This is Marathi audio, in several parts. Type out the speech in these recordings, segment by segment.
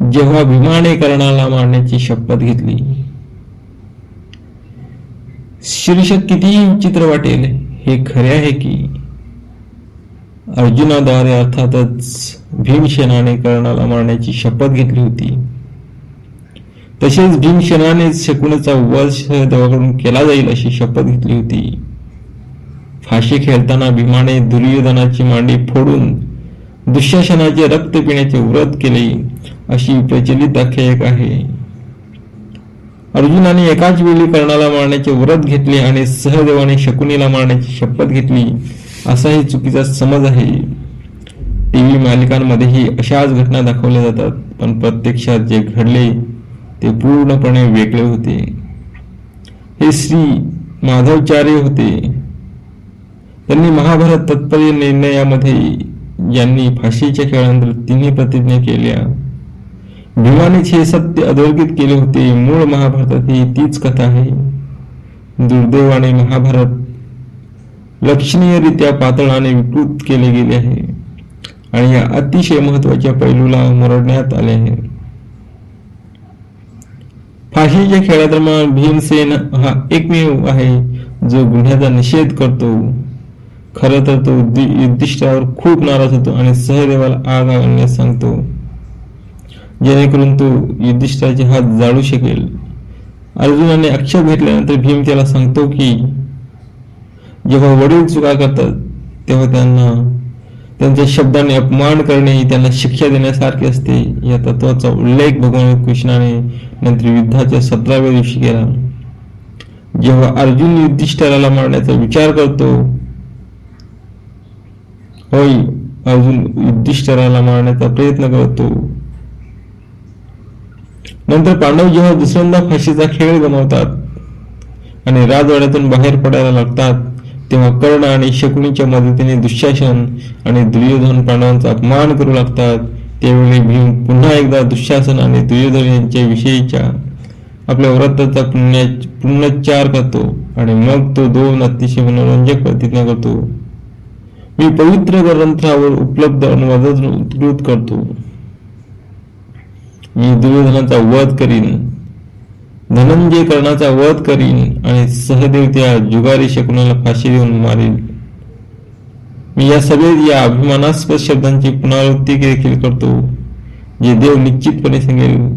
जेव्हा भीमाने कर्णाला मारण्याची शपथ घेतली शीर्षक कितीही विचित्र वाटेल हे खरे आहे की अर्जुनाद्वारे अर्थातच भीमसेनाने कर्णाला मारण्याची शपथ घेतली होती. तसेच भीमसेनाने शकुनाचा वध देवाकडून केला जाईल अशी शपथ घेतली होती. फाशी खेळताना भीमाने दुर्योधनाची मांडी फोडून दुःशासनाचे रक्त पिण्याचे व्रत केले अशी प्रचलित आख्यायिक आहे. अर्जुनाने एकाच वेळी कर्णाला मारण्याचे व्रत घेतले आणि सहदेवाने शकुनीला मारण्याची शपथ घेतली असाही चुकीचा समज आहे. टीव्ही मालिकांमध्येही अशाच घटना दाखवल्या जातात पण प्रत्यक्षात जे घडले ते पूर्णपणे वेगळे होते. हे श्री माधवचार्य होते. त्यांनी महाभारत तत्पर्य निर्णयामध्ये यांनी फाशीच्या खेळानंतर तिन्ही प्रतिज्ञा केल्या. भीमानेच हे सत्य अधोरेखित केले होते मूळ महाभारतात ही तीच कथा आहे. दुर्दैवाने महाभारत लक्षणीयरित्या पातळाने विकृत केले गेले आहे आणि या अतिशय महत्त्वाच्या पैलूला मरडण्यात आले आहे. फाशीच्या खेळादरम्यान भीमसेन हा एकमेव आहे जो गुन्ह्याचा निषेध करतो. खरं तर तो युद्धि- युधिष्ठिरावर खूप नाराज होतो आणि सहदेवाला आग आणण्यास सांगतो जेणेकरून तो युधिष्ठिराचे हात जाळू शकेल. अर्जुनाने अक्षय घेतल्यानंतर भीम त्याला सांगतो की जेव्हा वडील चुका करतात तेव्हा त्यांना त्यांच्या शब्दाने अपमान करणे ही त्यांना शिक्षा देण्यासारखे असते. या तत्वाचा उल्लेख भगवान कृष्णाने नंतर युद्धाच्या सतराव्या दिवशी केला. जेव्हा अर्जुन युधिष्ठिराला मारण्याचा विचार करतो होय अर्जुन युधिष्ठिराला मारण्याचा प्रयत्न करतो. नंतर पांडव जेव्हा दुसऱ्यांदा फाशीचा खेळ गमावतात आणि राजवाड्यातून बाहेर पडायला लागतात तेव्हा कर्ण आणि शकुनीच्या मदतीने दुःशासन आणि दुर्योधन पांडवांचा अपमान करू लागतात. त्यावेळी भीम पुन्हा एकदा दुःशासन आणि दुर्योधन यांच्या विषयीच्या आपल्या व्रताचा पुण्या पुनच्चार करतो आणि मग तो दोन अतिशय मनोरंजक प्रतिज्ञा करतो. मी पवित्र ग्रंथावर उपलब्ध अनुवाद उद्धृत करतो. मी दुर्योधनाचा वध करीन धनंजय कर्णाचा वध करीन आणि सहदेव त्या जुगारी शकुनाला फाशी देऊन मारीन. मी या सभेत या अभिमानास्पद शब्दांची पुनरावृत्ती देखील करतो जे देव निश्चितपणे सांगेल.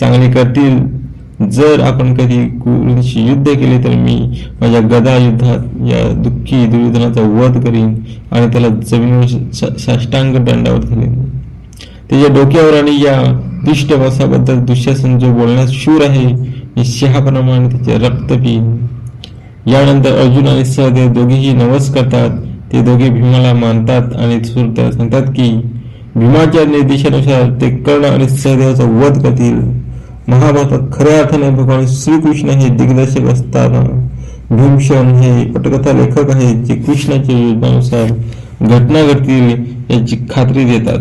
चांगले करतील जर आपण कधी कुरूंशी युद्ध केले तर मी माझ्या गदा युद्धात या दुःखी दुर्योधनाचा वध करीन आणि त्याला जमिनीवर साष्टांग दंडावर घालीन. त्याच्या डोक्यावर आणि या दुष्ट वसाबद्दल दुःशासन जो बोलण्यास शूर आहे मी शहाप्रमाणे त्याचे रक्त पिईन. यानंतर अर्जुन आणि सहदेव दोघेही नवस करतात. ते दोघे भीमाला मानतात आणि त्याला सांगतात की भीमाच्या निर्देशानुसार ते कर्ण आणि सहदेवाचा वध करतील. महाभारतात खऱ्या अर्थाने भगवान श्रीकृष्ण हे दिग्दर्शक असताना भीमसेन हे पटकथा लेखक आहेत जे कृष्णाच्या योजनानुसार घटना घडतील याची खात्री देतात.